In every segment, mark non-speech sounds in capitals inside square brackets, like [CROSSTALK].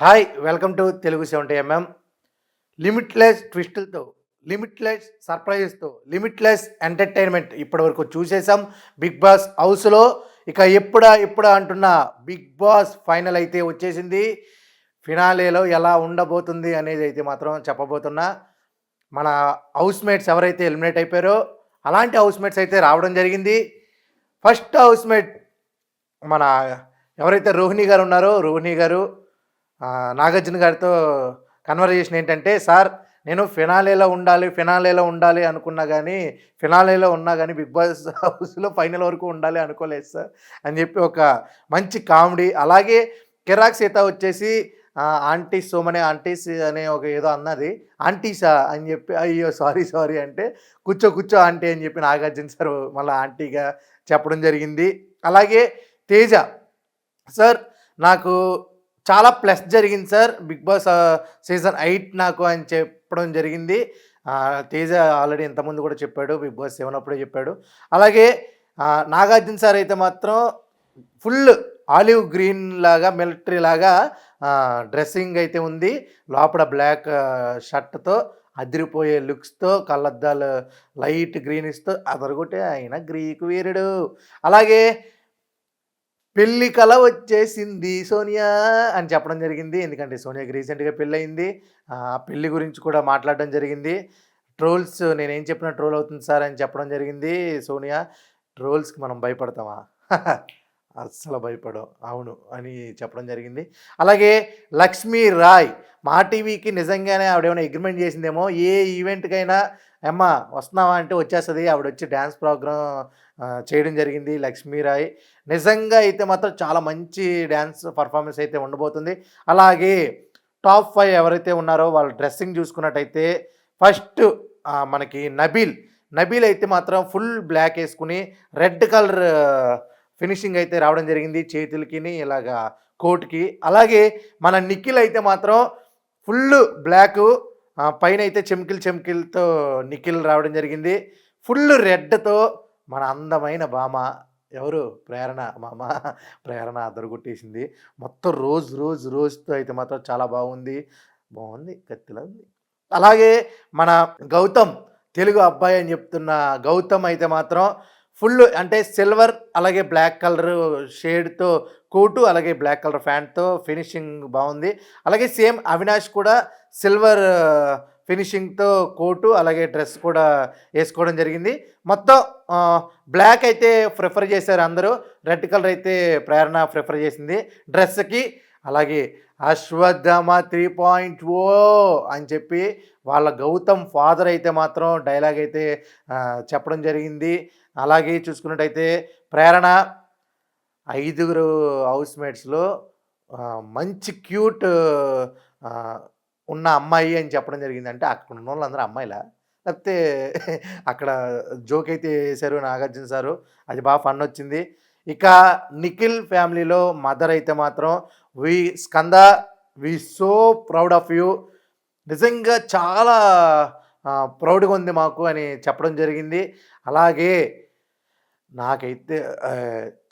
Hi welcome to Telugu seventy MM limitless ట్విస్టులతో limitless సర్ప్రైజెస్తో limitless entertainment ఇప్పటివరకు చూసేసాం big boss హౌస్లో ఇక ఎప్పుడా ఎప్పుడా అంటున్న బిగ్ బాస్ ఫైనల్ అయితే వచ్చేసింది. ఫినాలేలో ఎలా ఉండబోతుంది అనేది అయితే మాత్రం చెప్పబోతున్నా. మన హౌస్ మేట్స్ ఎవరైతే ఎలిమినేట్ అయిపోయారో అలాంటి హౌస్ మేట్స్ అయితే రావడం జరిగింది. ఫస్ట్ హౌస్ మేట్ మన ఎవరైతే రోహిణి గారు ఉన్నారో రోహిణి గారు నాగార్జున గారితో కన్వర్జేషన్ ఏంటంటే సార్ నేను ఫినాలేలో ఉండాలి ఫినాలేలో ఉండాలి అనుకున్నా కానీ ఫినాలేలో ఉన్నా కానీ బిగ్ బాస్ హౌస్లో ఫైనల్ వరకు ఉండాలి అనుకోలేదు సార్ అని చెప్పి ఒక మంచి కామెడీ. అలాగే కిరాక్ సీత వచ్చేసి ఆంటీ సోమనే ఆంటీస్ అనే ఒక ఏదో అన్నది. ఆంటీసా అని చెప్పి అయ్యో సారీ సారీ అంటే కూర్చో కూర్చో ఆంటీ అని చెప్పి నాగార్జున సార్ మళ్ళీ ఆంటీగా చెప్పడం జరిగింది. అలాగే తేజ సార్ నాకు చాలా ప్లస్ జరిగింది sir. Bigg Boss season eight నాకు అని చెప్పడం జరిగింది. తేజ ఆల్రెడీ ఇంతకుముందు కూడా చెప్పాడు. బిగ్ బాస్ సెవెన్ అప్పుడే చెప్పాడు. అలాగే నాగార్జున సార్ అయితే మాత్రం ఫుల్ ఆలివ్ గ్రీన్ లాగా మిలిటరీ లాగా డ్రెస్సింగ్ అయితే ఉంది. లోపల బ్లాక్ షర్ట్తో అదిరిపోయే లుక్స్తో కళ్ళద్దాలు లైట్ గ్రీనిష్తో అదరగొట్టే ఆయన గ్రీకు వీరుడు. అలాగే పెళ్ళి కళ వచ్చేసింది సోనియా అని చెప్పడం జరిగింది. ఎందుకంటే సోనియాకి రీసెంట్గా పెళ్ళయింది. ఆ పెళ్ళి గురించి కూడా మాట్లాడడం జరిగింది. ట్రోల్స్ నేనేం చెప్పినా ట్రోల్ అవుతుంది సార్ అని చెప్పడం జరిగింది సోనియా. ట్రోల్స్కి మనం భయపడతామా? [LAUGHS] అస్సలు భయపడం అవును అని చెప్పడం జరిగింది. అలాగే లక్ష్మీ రాయ్ మా టీవీకి నిజంగానే ఆవిడేమైనా అగ్రిమెంట్ చేసిందేమో ఏ ఈవెంట్కైనా అమ్మ వస్తున్నావా అంటే వచ్చేస్తుంది. ఆవిడ వచ్చి డ్యాన్స్ ప్రోగ్రామ్ చేయడం జరిగింది లక్ష్మీ రాయ్. నిజంగా అయితే మాత్రం చాలా మంచి డ్యాన్స్ పర్ఫార్మెన్స్ అయితే ఉండబోతుంది. అలాగే టాప్ ఫైవ్ ఎవరైతే ఉన్నారో వాళ్ళ డ్రెస్సింగ్ చూసుకున్నట్టయితే ఫస్ట్ మనకి నబీల్. నబీల్ అయితే మాత్రం ఫుల్ బ్లాక్ వేసుకుని రెడ్ కలర్ ఫినిషింగ్ అయితే రావడం జరిగింది చేతులకి ఇలాగా కోట్కి. అలాగే మన నిఖిల్ అయితే మాత్రం ఫుల్ బ్లాక్ పైన అయితే చెమ్కిల్ చెమ్కిల్తో నిఖిల్ రావడం జరిగింది. ఫుల్ రెడ్తో మన అందమైన భామ ఎవరు? ప్రేరణ మామ ప్రేరణ అదరగొట్టేసింది మొత్తం రోజు రోజు రోజుతో అయితే మాత్రం చాలా బాగుంది. బాగుంది కత్తిలా ఉంది. అలాగే మన గౌతమ్ తెలుగు అబ్బాయి అని చెప్తున్న గౌతమ్ అయితే మాత్రం ఫుల్ అంటే సిల్వర్ అలాగే బ్లాక్ కలర్ షేడ్తో కోటు అలాగే బ్లాక్ కలర్ ఫ్యాంట్తో ఫినిషింగ్ బాగుంది. అలాగే సేమ్ అవినాష్ కూడా సిల్వర్ ఫినిషింగ్తో కోటు అలాగే డ్రెస్ కూడా వేసుకోవడం జరిగింది. మొత్తం బ్లాక్ అయితే ప్రిఫర్ చేశారు అందరూ. రెడ్ కలర్ అయితే ప్రేరణ ప్రిఫర్ చేసింది. డ్రెస్కి అలాగే అశ్వత్థమ త్రీ పాయింట్ ఓ అని చెప్పి వాళ్ళ గౌతమ్ ఫాదర్ అయితే మాత్రం డైలాగ్ అయితే చెప్పడం జరిగింది. అలాగే చూసుకున్నట్టయితే ప్రేరణ ఐదుగురు హౌస్ మేట్స్లో మంచి క్యూట్ ఉన్న అమ్మాయి అని చెప్పడం జరిగింది. అంటే అక్కడ ఉన్న వాళ్ళందరూ అమ్మాయిలా? లేకపోతే అక్కడ జోక్ అయితే వేశారు నాగార్జున సారు. అది బాగా ఫన్ వచ్చింది. ఇక నిఖిల్ ఫ్యామిలీలో మదర్ అయితే మాత్రం we Skanda we so proud of you. నిజంగా చాలా ప్రౌడ్గా ఉంది మాకు అని చెప్పడం జరిగింది. అలాగే నాకైతే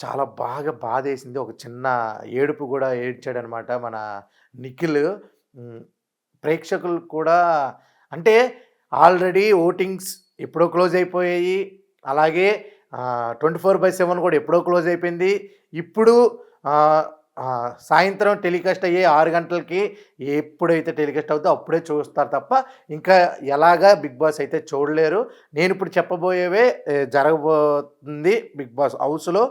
చాలా బాగా బాధేసింది. ఒక చిన్న ఏడుపు కూడా ఏడ్చాడనమాట మన నిఖిల్. ప్రేక్షకులు కూడా అంటే ఆల్రెడీ ఓటింగ్స్ ఎప్పుడో క్లోజ్ అయిపోయాయి. అలాగే ట్వంటీ ఫోర్ బై సెవెన్ కూడా ఎప్పుడో క్లోజ్ అయిపోయింది. ఇప్పుడు సాయంత్రం టెలికాస్ట్ అయ్యే ఆరు గంటలకి ఎప్పుడైతే టెలికాస్ట్ అవుతుందో అప్పుడే చూస్తారు తప్ప ఇంకా ఎలాగా బిగ్ బాస్ అయితే చూడలేరు. నేను ఇప్పుడు చెప్పబోయేవే జరగబోతుంది బిగ్ బాస్ హౌస్లో.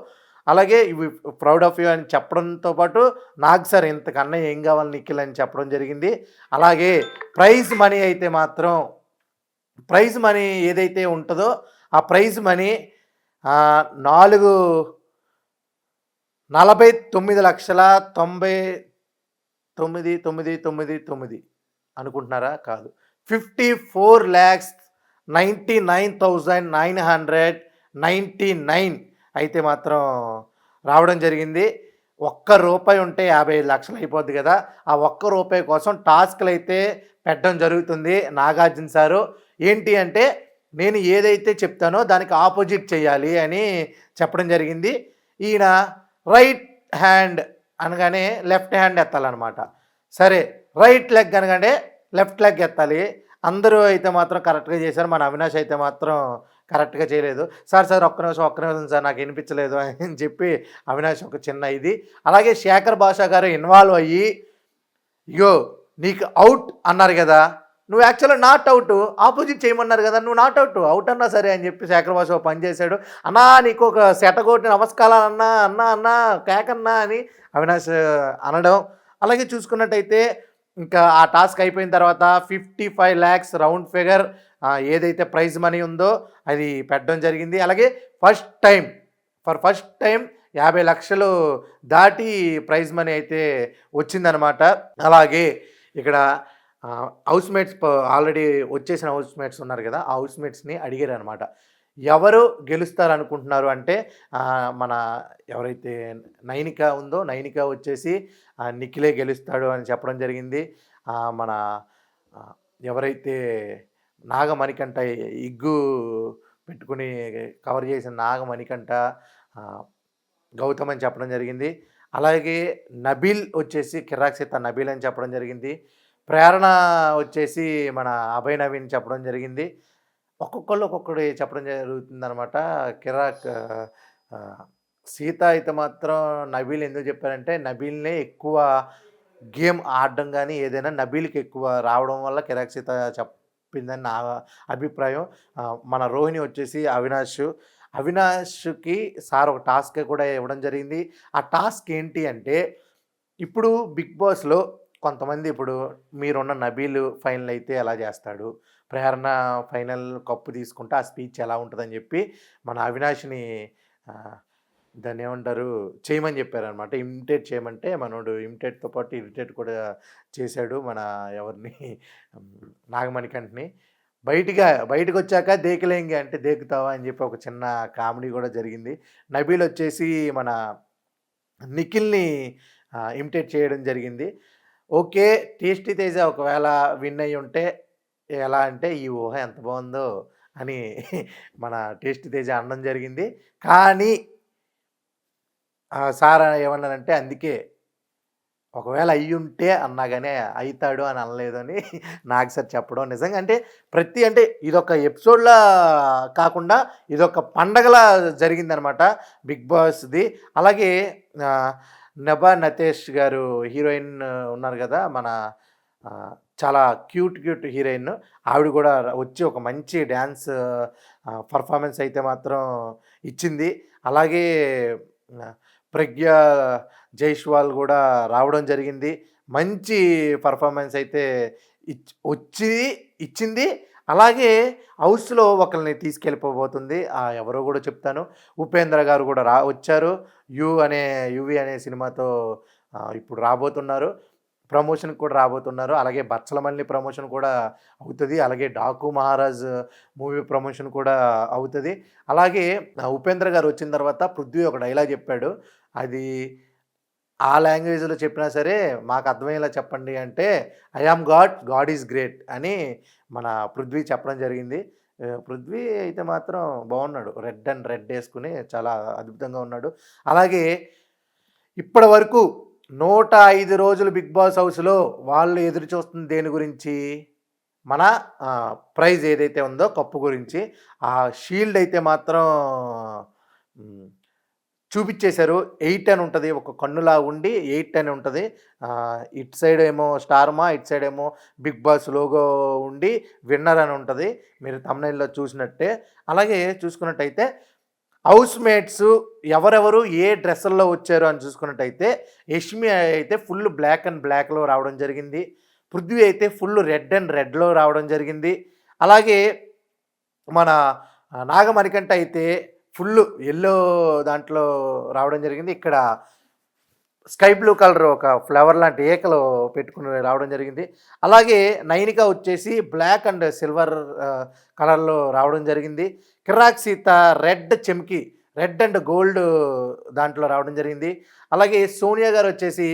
అలాగే ఇవి ప్రౌడ్ ఆఫ్ యూ అని చెప్పడంతో పాటు నాకు సార్ ఇంతకన్నా ఏం కావాలి నిఖిల్ అని చెప్పడం జరిగింది. అలాగే ప్రైజ్ మనీ అయితే మాత్రం ప్రైజ్ మనీ ఏదైతే ఉంటుందో ఆ ప్రైజ్ మనీ నాలుగు నలభై తొమ్మిది లక్షల తొంభై తొమ్మిది తొమ్మిది తొమ్మిది తొమ్మిది అనుకుంటున్నారా? కాదు. Fifty four lakhs ninety nine thousand nine hundred ninety nine అయితే మాత్రం రావడం జరిగింది. ఒక్క రూపాయి ఉంటే యాభై ఐదు లక్షలు అయిపోద్ది కదా. ఆ ఒక్క రూపాయి కోసం టాస్క్లు అయితే పెట్టడం జరుగుతుంది నాగార్జున సారు. ఏంటి అంటే నేను ఏదైతే చెప్తానో దానికి ఆపోజిట్ చేయాలి అని చెప్పడం జరిగింది. ఈయన రైట్ హ్యాండ్ అనగానే లెఫ్ట్ హ్యాండ్ ఎత్తాలన్నమాట. సరే రైట్ లెగ్ అనగానే లెఫ్ట్ లెగ్ ఎత్తాలి. అందరూ అయితే మాత్రం కరెక్ట్గా చేశారు. మన అవినాష్ అయితే మాత్రం కరెక్ట్గా చేయలేదు. సార్ సార్ ఒక్క నిమిషం ఒక్క నిమిషం సార్ నాకు వినిపించలేదు అని చెప్పి అవినాష్ ఒక చిన్న ఇది. అలాగే శేఖర్ భాషా గారు ఇన్వాల్వ్ అయ్యి ఇగో నీకు అవుట్ అన్నారు కదా. నువ్వు యాక్చువల్గా నాట్ అవుట్ ఆపోజిట్ చేయమన్నారు కదా నువ్వు నాట్ అవుట్. అవుట్ అన్నా సరే అని చెప్పి శేఖర్ పనిచేశాడు అన్నా నీకు ఒక సెటగోటి నమస్కారాలు అన్నా అన్నా అన్నా కేకన్నా అని అవినాష్ అనడం. అలాగే చూసుకున్నట్టయితే ఇంకా ఆ టాస్క్ అయిపోయిన తర్వాత fifty five lakhs round figure ఏదైతే ప్రైజ్ మనీ ఉందో అది పెట్టడం జరిగింది. అలాగే first time for first time యాభై లక్షలు దాటి ప్రైజ్ మనీ అయితే వచ్చిందనమాట. అలాగే ఇక్కడ హౌస్ మేట్స్ ఆల్రెడీ వచ్చేసిన హౌస్ మేట్స్ ఉన్నారు కదా ఆ హౌస్ మేట్స్ని అడిగారు అనమాట ఎవరు గెలుస్తారు అనుకుంటున్నారు అంటే మన ఎవరైతే నైనిక ఉందో నైనిక వచ్చేసి నిఖిలే గెలుస్తాడు అని చెప్పడం జరిగింది. మన ఎవరైతే నాగమణికంట ఇగ్గు పెట్టుకుని కవర్ చేసిన నాగమణికంఠ గౌతమ్ అని చెప్పడం జరిగింది. అలాగే నబీల్ వచ్చేసి కిరాక్ సీత నబీల్ అని చెప్పడం జరిగింది. ప్రేరణ వచ్చేసి మన అభయ నవీన్ చెప్పడం జరిగింది. ఒక్కొక్కళ్ళు ఒక్కొక్కటి చెప్పడం జరుగుతుంది అనమాట కిరాక్ సీత అయితే మాత్రం నబీల్ ఎందుకు చెప్పారంటే నబీల్నే ఎక్కువ గేమ్ ఆడడం కానీ ఏదైనా నబీల్కి ఎక్కువ రావడం వల్ల కిరాక్ సీత చెప్పిందని నా అభిప్రాయం. మన రోహిణి వచ్చేసి అవినాష్. అవినాష్కి సార్ ఒక టాస్క్ కూడా ఇవ్వడం జరిగింది. ఆ టాస్క్ ఏంటి అంటే ఇప్పుడు బిగ్ బాస్లో కొంతమంది ఇప్పుడు మీరున్న నబీలు ఫైనల్ అయితే ఎలా చేస్తాడు? ప్రేరణ ఫైనల్ కప్పు తీసుకుంటే ఆ స్పీచ్ ఎలా ఉంటుందని చెప్పి మన అవినాష్ని దాన్ని ఏమంటారు చేయమని చెప్పారనమాట ఇమిటేట్ చేయమంటే మనోడు ఇమిటేట్తో పాటు ఇరిటేట్ కూడా చేశాడు మన ఎవరిని ఉమ్, నాగమణికంఠని. బయటిగా బయటకు వచ్చాక దేకలేంగి అంటే దేకుతావా అని చెప్పి ఒక చిన్న కామెడీ కూడా జరిగింది. నబీల్ వచ్చేసి మన నిఖిల్ని ఇమిటేట్ చేయడం జరిగింది. ఓకే టేస్టీ తేజ ఒకవేళ విన్ అయ్యి ఉంటే ఎలా అంటే ఈ ఊహ ఎంత బాగుందో అని [LAUGHS] మన టేస్టీ తేజ అనడం జరిగింది. కానీ సార్ ఏమన్నానంటే అందుకే ఒకవేళ అయ్యుంటే అన్నా కానీ అవుతాడు అని అనలేదు అని [LAUGHS] నాకు సార్ చెప్పడం నిజంగా. అంటే ప్రతి అంటే ఇదొక ఎపిసోడ్లా కాకుండా ఇదొక పండగలా జరిగిందనమాట బిగ్ బాస్ది. అలాగే నభా నతేష్ గారు హీరోయిన్ ఉన్నారు కదా మన చాలా క్యూట్ క్యూట్ హీరోయిన్. ఆవిడ కూడా వచ్చి ఒక మంచి డ్యాన్స్ పర్ఫార్మెన్స్ అయితే మాత్రం ఇచ్చింది. అలాగే ప్రజ్ఞ జైష్వాల్ కూడా రావడం జరిగింది. మంచి పర్ఫార్మెన్స్ అయితే ఇచ్ వచ్చి ఇచ్చింది. అలాగే హౌస్లో ఒకరిని తీసుకెళ్ళిపోబోతుంది. ఆ ఎవరో కూడా చెప్తాను. ఉపేంద్ర గారు కూడా రా వచ్చారు. యు అనే యువి అనే సినిమాతో ఇప్పుడు రాబోతున్నారు. ప్రమోషన్ కూడా రాబోతున్నారు. అలాగే బచ్చలమల్లి ప్రమోషన్ కూడా అవుతుంది. అలాగే డాకు మహారాజ్ మూవీ ప్రమోషన్ కూడా అవుతుంది. అలాగే ఉపేంద్ర గారు వచ్చిన తర్వాత పృథ్వీ ఒక డైలాగ్ చెప్పాడు. అది ఆ లాంగ్వేజ్లో చెప్పినా సరే మాకు అర్థమయ్యేలా చెప్పండి అంటే I am god god is great అని మన పృథ్వీ చెప్పడం జరిగింది. పృథ్వీ అయితే మాత్రం బాగున్నాడు. రెడ్ అండ్ రెడ్ వేసుకుని చాలా అద్భుతంగా ఉన్నాడు. అలాగే ఇప్పటి వరకు నూట ఐదు రోజులు బిగ్ బాస్ హౌస్లో వాళ్ళు ఎదురు చూస్తుంది దేని గురించి? మన ప్రైజ్ ఏదైతే ఉందో కప్పు గురించి. ఆ షీల్డ్ అయితే మాత్రం చూపించేశారు ఎయిట్ అని ఉంటుంది. ఒక కన్నులా ఉండి ఎయిట్ అని ఉంటుంది. ఇట్ సైడ్ ఏమో స్టార్మా ఇటు సైడ్ ఏమో బిగ్ బాస్ లోగో ఉండి విన్నర్ అని ఉంటుంది. మీరు తమిళలో చూసినట్టే. అలాగే చూసుకున్నట్టయితే హౌస్ మేట్స్ ఎవరెవరు ఏ డ్రెస్సుల్లో వచ్చారు అని చూసుకున్నట్టయితే యష్మి అయితే ఫుల్ బ్లాక్ అండ్ బ్లాక్లో రావడం జరిగింది. పృథ్వీ అయితే ఫుల్ రెడ్ అండ్ రెడ్లో రావడం జరిగింది. అలాగే మన నాగమణికంట నాగమణికంఠ అయితే ఫుల్ ఎల్లో దాంట్లో రావడం జరిగింది. ఇక్కడ స్కై బ్లూ కలర్ ఒక ఫ్లవర్ లాంటి ఏకలు పెట్టుకుని రావడం జరిగింది. అలాగే నైనిక వచ్చేసి బ్లాక్ అండ్ సిల్వర్ కలర్లో రావడం జరిగింది. కిరాక్ సీత రెడ్ చెమ్కి రెడ్ అండ్ గోల్డ్ దాంట్లో రావడం జరిగింది. అలాగే సోనియా గారు వచ్చేసి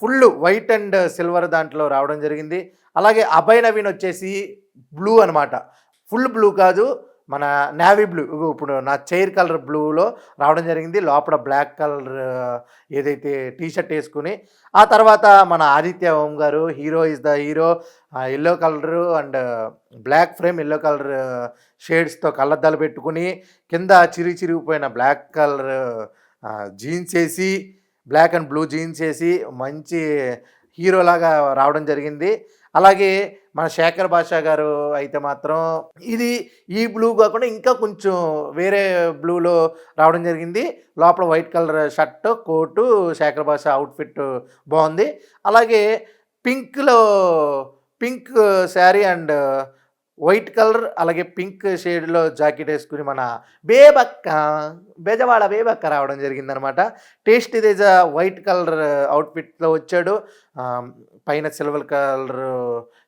ఫుల్ వైట్ అండ్ సిల్వర్ దాంట్లో రావడం జరిగింది. అలాగే అభయ్ నవీన్ వచ్చేసి బ్లూ అనమాట ఫుల్ బ్లూ కాదు మన నేవీ బ్లూ ఇప్పుడు నా చైర్ కలర్ బ్లూలో రావడం జరిగింది. లోపల బ్లాక్ కలర్ ఏదైతే టీషర్ట్ వేసుకుని ఆ తర్వాత మన ఆదిత్య ఓం గారు hero is the hero yellow colour and black frame yellow colour షేడ్స్తో కళ్ళద్దాలు పెట్టుకుని కింద చిరి చిరిగిపోయిన బ్లాక్ కలర్ జీన్స్ వేసి బ్లాక్ అండ్ బ్లూ జీన్స్ వేసి మంచి హీరోలాగా రావడం జరిగింది. అలాగే మన శేఖర్ భాషా గారు అయితే మాత్రం ఇది ఈ బ్లూ కాకుండా ఇంకా కొంచెం వేరే బ్లూలో రావడం జరిగింది. లోపల white colour shirt coat Shekhar Basha outfit బాగుంది. అలాగే పింక్లో pink sari and white colour అలాగే పింక్ షేడ్లో జాకెట్ వేసుకుని మన బేబక్క బెజవాడ బేబక్క రావడం జరిగిందనమాట. టేస్ట్ తేజ వైట్ కలర్ అవుట్ఫిట్లో వచ్చాడు. పైన సిల్వర్ కలర్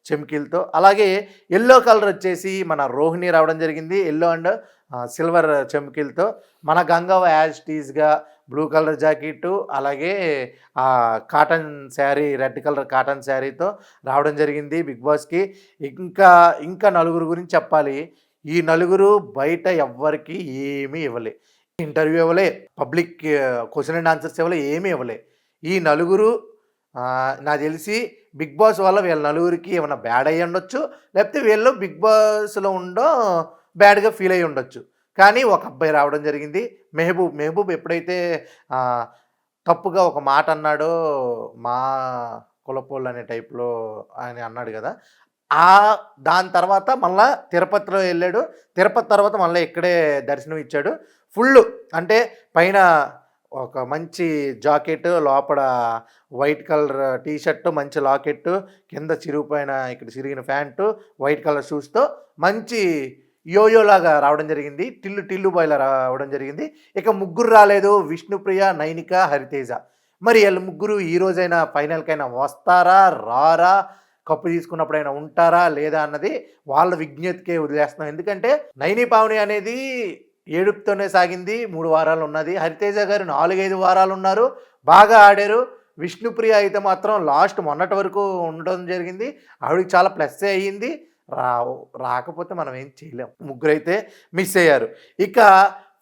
చెమ్కీలతో. అలాగే ఎల్లో కలర్ వచ్చేసి మన రోహిణి రావడం జరిగింది. ఎల్లో అండ్ సిల్వర్ చెమ్కీలతో. మన గంగవ్వ యాజ్ టీజ్గా బ్లూ కలర్ జాకెట్ అలాగే cotton sari red colour cotton శారీతో రావడం జరిగింది బిగ్ బాస్కి ఇంకా ఇంకా నలుగురు గురించి చెప్పాలి. ఈ నలుగురు బయట ఎవ్వరికి ఏమీ ఇవ్వలే. ఇంటర్వ్యూ ఇవ్వలే పబ్లిక్ క్వశ్చన్ అండ్ ఆన్సర్స్ ఇవ్వలే ఏమీ ఇవ్వలే. ఈ నలుగురు నాకు తెలిసి బిగ్ బాస్ వల్ల వీళ్ళ నలుగురికి ఏమైనా బ్యాడ్ అయ్యి ఉండొచ్చు లేకపోతే వీళ్ళు బిగ్ బాస్లో ఉండో బ్యాడ్గా ఫీల్ అయ్యి ఉండొచ్చు. కానీ ఒక అబ్బాయి రావడం జరిగింది. మెహబూబ్ మెహబూబ్ ఎప్పుడైతే తప్పుగా ఒక మాట అన్నాడో మా కులపోళ్ళు అనే టైప్లో ఆయన అన్నాడు కదా ఆ దాని తర్వాత మళ్ళా తిరుపతిలో వెళ్ళాడు. తిరుపతి తర్వాత మళ్ళీ ఇక్కడే దర్శనం ఇచ్చాడు ఫుల్ అంటే పైన ఒక మంచి జాకెట్ లోపల వైట్ కలర్ టీ షర్ట్ మంచి లాకెట్ కింద చిరిగిపోయిన ఇక్కడ చిరిగిన ప్యాంటు వైట్ కలర్ షూస్తో మంచి యోయోలాగా రావడం జరిగింది. టిల్లు టిల్లు బాయ్లా రావడం జరిగింది. ఇక ముగ్గురు రాలేదు. విష్ణుప్రియ నైనిక హరితేజ. మరి వీళ్ళు ముగ్గురు ఈ రోజైనా ఫైనల్కైనా వస్తారా? రారా? కప్పు తీసుకున్నప్పుడైనా ఉంటారా? లేదా అన్నది వాళ్ళ విజ్ఞతకే వదిలేస్తున్నాం. ఎందుకంటే నైని పావని అనేది ఏడుపుతోనే సాగింది మూడు వారాలు ఉన్నది. హరితేజ గారు నాలుగైదు వారాలు ఉన్నారు బాగా ఆడారు. విష్ణుప్రియ అయితే మాత్రం లాస్ట్ మొన్నటి వరకు ఉండడం జరిగింది. ఆవిడకి చాలా ప్లస్ అయ్యింది. రా రాకపోతే మనం ఏం చేయలేం. ముగ్గురు అయితే మిస్ అయ్యారు. ఇక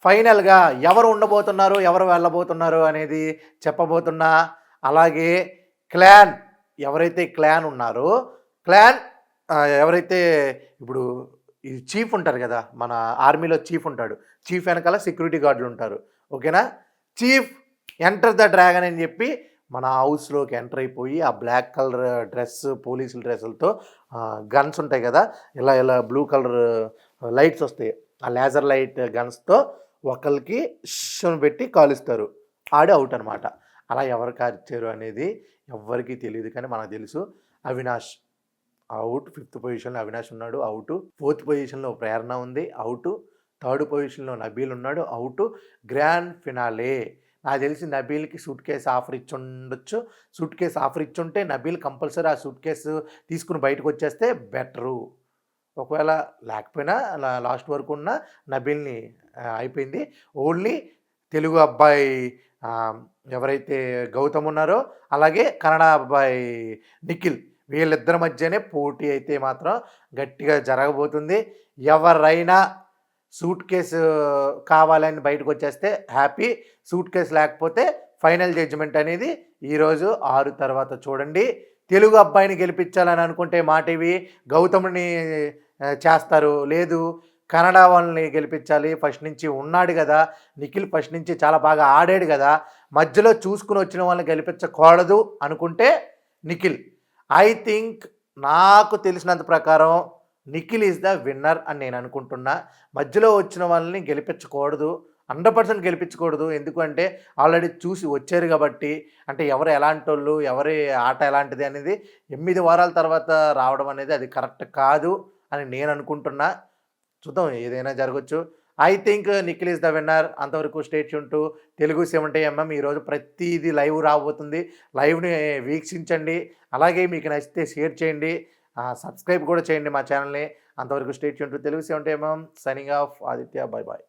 ఫైనల్గా ఎవరు ఉండబోతున్నారు ఎవరు వెళ్ళబోతున్నారు అనేది చెప్పబోతున్నా. అలాగే క్లాన్ ఎవరైతే క్లాన్ ఉన్నారో క్లాన్ ఎవరైతే ఇప్పుడు చీఫ్ ఉంటారు కదా మన ఆర్మీలో చీఫ్ ఉంటాడు. చీఫ్ వెనకాల సెక్యూరిటీ గార్డులు ఉంటారు. ఓకేనా? చీఫ్ ఎంటర్ ద డ్రాగన్ అని చెప్పి మన హౌస్లోకి ఎంటర్ అయిపోయి ఆ బ్లాక్ కలర్ డ్రెస్ పోలీసుల డ్రెస్సులతో గన్స్ ఉంటాయి కదా ఇలా ఇలా బ్లూ కలర్ లైట్స్ వస్తాయి. ఆ లేజర్ లైట్ గన్స్తో ఒకరికి షను పెట్టి కాలుస్తారు. ఆడే అవుట్ అనమాట అలా ఎవరు కాల్చారు అనేది ఎవ్వరికీ తెలియదు కానీ మనకు తెలుసు. అవినాష్ అవుట్ ఫిఫ్త్ పొజిషన్లో అవినాష్ ఉన్నాడు అవుట్ ఫోర్త్ పొజిషన్లో ప్రేరణ ఉంది అవుట్ థర్డ్ పొజిషన్లో నబీల్ ఉన్నాడు అవుట్ గ్రాండ్ ఫినాలే. నాకు తెలిసి నబీల్కి సూట్ కేసు ఆఫర్ ఇచ్చి ఉండొచ్చు సూట్ కేసు ఆఫర్ ఇచ్చుంటే నబీల్ కంపల్సరీ ఆ సూట్ కేసు తీసుకుని బయటకు వచ్చేస్తే బెటరు. ఒకవేళ లేకపోయినా లాస్ట్ వరకు ఉన్న నబీల్ని అయిపోయింది. ఓన్లీ తెలుగు అబ్బాయి ఎవరైతే గౌతమ్ ఉన్నారో అలాగే కన్నడ అబ్బాయి నిఖిల్. వీళ్ళిద్దరి మధ్యనే పోటీ అయితే మాత్రం గట్టిగా జరగబోతుంది. ఎవరైనా సూట్ కేసు కావాలని బయటకు వచ్చేస్తే హ్యాపీ. సూట్ కేసు లేకపోతే ఫైనల్ జడ్జిమెంట్ అనేది ఈరోజు ఆరు తర్వాత చూడండి. తెలుగు అబ్బాయిని గెలిపించాలని అనుకుంటే మా టీవీ గౌతముని చేస్తారు. లేదు కన్నడ వాళ్ళని గెలిపించాలి. ఫస్ట్ నుంచి ఉన్నాడు కదా. నిఖిల్ ఫస్ట్ నుంచి చాలా బాగా ఆడాడు కదా. మధ్యలో చూసుకుని వచ్చిన వాళ్ళని గెలిపించకూడదు అనుకుంటే నిఖిల్. ఐ థింక్ నాకు తెలిసినంత ప్రకారం నిఖిల్ ఈజ్ ద విన్నర్ అని నేను అనుకుంటున్నా. మధ్యలో వచ్చిన వాళ్ళని గెలిపించకూడదు. Hundred percent గెలిపించకూడదు. ఎందుకంటే ఆల్రెడీ చూసి వచ్చారు కాబట్టి అంటే ఎవరు ఎలాంటి వాళ్ళు ఎవరి ఆట ఎలాంటిది అనేది ఎనిమిది వారాల తర్వాత రావడం అనేది అది కరెక్ట్ కాదు అని నేను అనుకుంటున్నా. చూద్దాం ఏదైనా జరగచ్చు. I think Nikhil is the winner అంతవరకు స్టేట్ ఉంటూ తెలుగు సెవెంటీ ఎంఎం ఈరోజు ప్రతిదీ లైవ్ రాబోతుంది. లైవ్ని వీక్షించండి. అలాగే మీకు నచ్చితే షేర్ చేయండి. సబ్స్క్రైబ్ కూడా చేయండి మా ఛానల్ని అంతవరకు స్టేట్ ఉంటూ Telugu seventy MM signing off Aditya bye bye